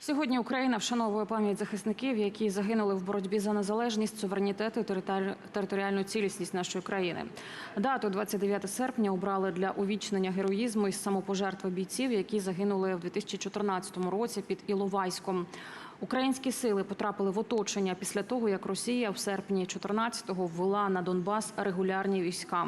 Сьогодні Україна вшановує пам'ять захисників, які загинули в боротьбі за незалежність, суверенітет і територіальну цілісність нашої країни. Дату 29 серпня обрали для увічнення героїзму і самопожертви бійців, які загинули в 2014 році під Іловайськом. Українські сили потрапили в оточення після того, як Росія в серпні 14-го ввела на Донбас регулярні війська.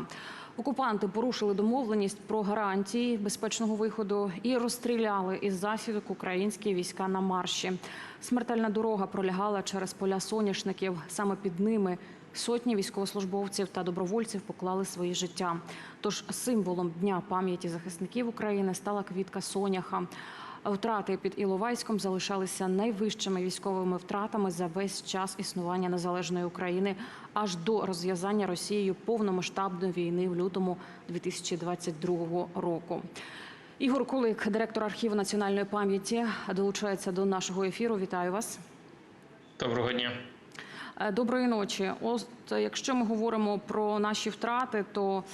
Окупанти порушили домовленість про гарантії безпечного виходу і розстріляли із засідок українські війська на марші. Смертельна дорога пролягала через поля соняшників. Саме під ними сотні військовослужбовців та добровольців поклали свої життя. Тож символом дня пам'яті захисників України стала квітка соняха. Втрати під Іловайськом залишалися найвищими військовими втратами за весь час існування незалежної України аж до розв'язання Росією повномасштабної війни в лютому 2022 року. Ігор Кулик, директор архіву національної пам'яті, долучається до нашого ефіру. Вітаю вас. Доброго дня. Е, Доброї ночі. От якщо ми говоримо про наші втрати, то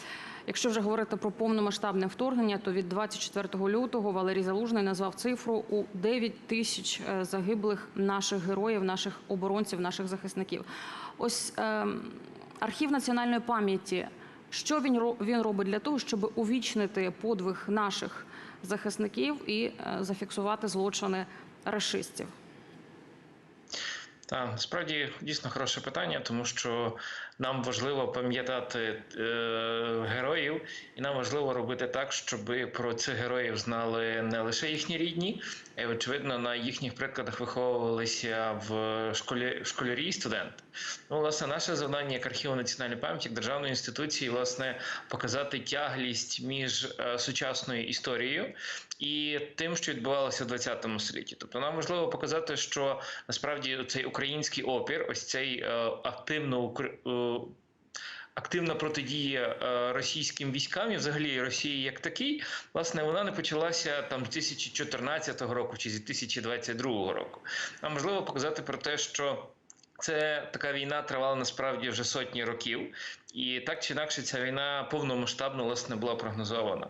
якщо вже говорити про повномасштабне вторгнення, то від 24 лютого Валерій Залужний назвав цифру у 9 тисяч е, загиблих наших героїв, наших оборонців, наших захисників. Ось е, архів національної пам'яті. Що він він робить для того, щоб увічнити подвиг наших захисників і е, зафіксувати злочини рашистів? Так, насправді дійсно хороше питання, тому що нам важливо пам'ятати е, героїв, і нам важливо робити так, щоб про цих героїв знали не лише їхні рідні, а й очевидно на їхніх прикладах виховувалися в школі школярі студенти. Ну, власне, наше завдання як архіву національної пам'яті, як державної інституції, власне, показати тяглість між е, сучасною історією і тим, що відбувалося в 20 столітті. Тобто, нам важливо показати, що насправді цей український опір, ось цей е, активно е, Активна протидія е, російським військам і взагалі Росії як такій, власне, вона не почалася там з 2014 року чи з 2022 року. Нам можливо показати про те, що це така війна тривала насправді вже сотні років, і так чи інакше ця війна повномасштабно власне була прогнозована.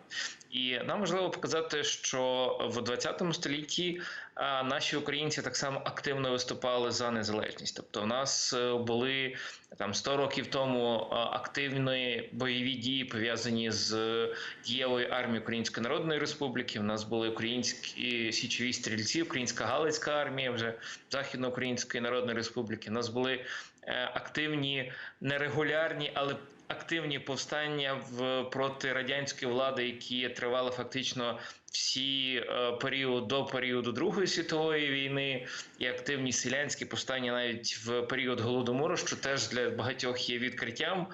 І нам важливо показати, що в 20 столітті наші українці так само активно виступали за незалежність. Тобто, в нас е, були там 100 років тому активні бойові дії пов'язані з дієвою армією Української Народної Республіки. У нас були українські січові стрільці, українська Галицька армія вже Західноукраїнської Народної Республіки. У нас були е, активні нерегулярні, але активні повстання в проти радянської влади, які тривали фактично всі е, період до періоду Другої світової війни, і активні селянські повстання навіть в період голодомору, що теж для багатьох є відкриттям.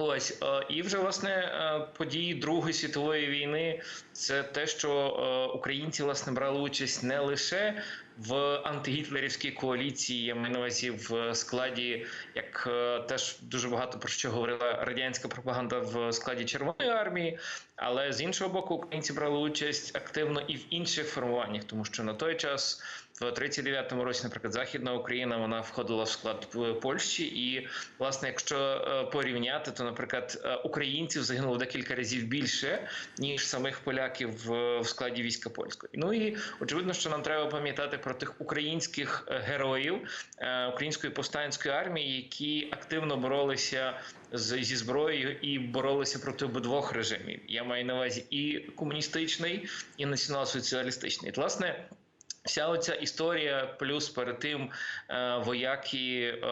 Ось е, і вже власне е, події Другої світової війни це те, що е, українці власне брали участь не лише в антигітлерівській коаліції, я маю на увазі в складі, як е, теж дуже багато про що говорила радянська пропаганда в складі Червоної армії, але з іншого боку, українці брали участь активно і в інших формуваннях, тому що на той час. В 39-му році, наприклад, Західна Україна вона входила в склад е, Польщі, і власне, якщо е, порівняти, то, наприклад, українців загинуло декілька разів більше ніж самих поляків в складі війська польської. Ну і очевидно, що нам треба пам'ятати про тих українських е, героїв е, української повстанської армії, які активно боролися з, зі зброєю і боролися проти обидвох режимів. Я маю на увазі і комуністичний, і націонал-соціалістичний. Власне. Вся оця історія, плюс перед тим е, вояки, е,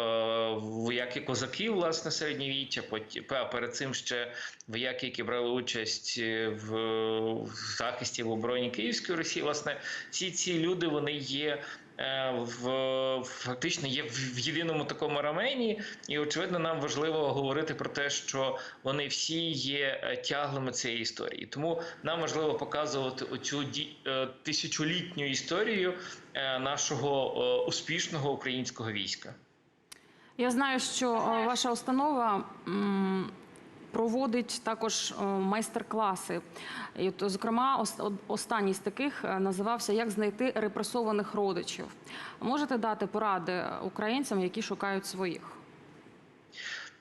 вояки козаків, власне, середньовіччя, а перед цим ще вояки, які брали участь е, в, в захисті в обороні Київської Росії. Власне, всі ці люди вони є. В фактично є в єдиному такому рамені, і очевидно, нам важливо говорити про те, що вони всі є тяглими цієї історії. Тому нам важливо показувати оцю тисячолітню історію е, нашого е, успішного українського війська. Я знаю, що е, ваша установа проводить також майстер-класи. І, зокрема, останній з таких називався Як знайти репресованих родичів. Можете дати поради українцям, які шукають своїх?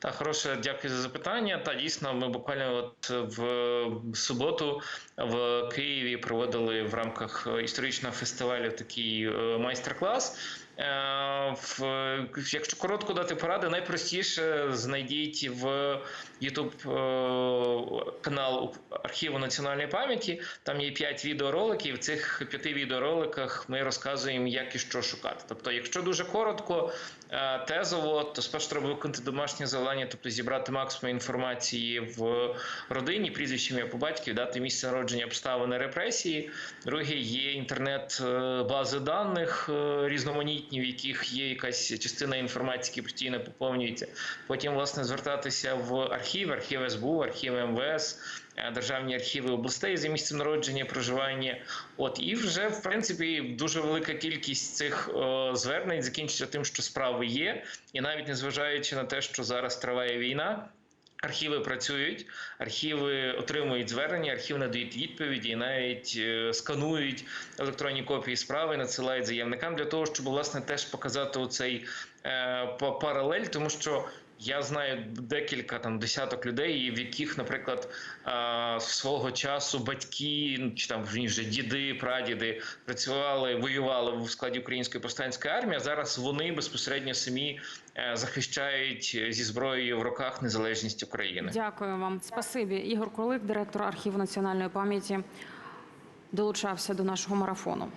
Та хороше, дякую за запитання. Та дійсно, ми буквально от в суботу в Києві проводили в рамках історичного фестивалю такий е, майстер-клас. Е, якщо коротко дати поради, найпростіше знайдіть в YouTube е, канал архіву національної пам'яті. Там є 5 відеороликів. В цих п'яти відеороликах ми розказуємо, як і що шукати. Тобто, якщо дуже коротко, е, тезово, то спершу треба виконати домашнє завдання, тобто зібрати максимум інформації в родині, прізвище ім'я по батькові, дати місце народження, обставини репресії. Друге є інтернет бази даних е, різноманітні, в яких є якась частина інформації, постійно поповнюється. Потім власне звертатися в архів, архів СБУ, архів МВС. е, Державні архіви областей за місцем народження, проживання, от і вже в принципі дуже велика кількість цих е, звернень закінчиться тим, що справи є, і навіть незважаючи на те, що зараз триває війна, Архіви працюють, архіви отримують звернення, архіви надають відповіді, і навіть е, сканують електронні копії справи, надсилають заявникам для того, щоб власне теж показати оцей е, паралель, тому що. Я знаю декілька там десяток людей, в яких, наприклад, свого часу батьки ну, чи там вже діди, прадіди працювали, воювали в складі української повстанської армії. а Зараз вони безпосередньо самі е, захищають зі зброєю в руках незалежність України. Дякую вам. Спасибі. Ігор Кролик, директор архіву національної пам'яті, долучався до нашого марафону.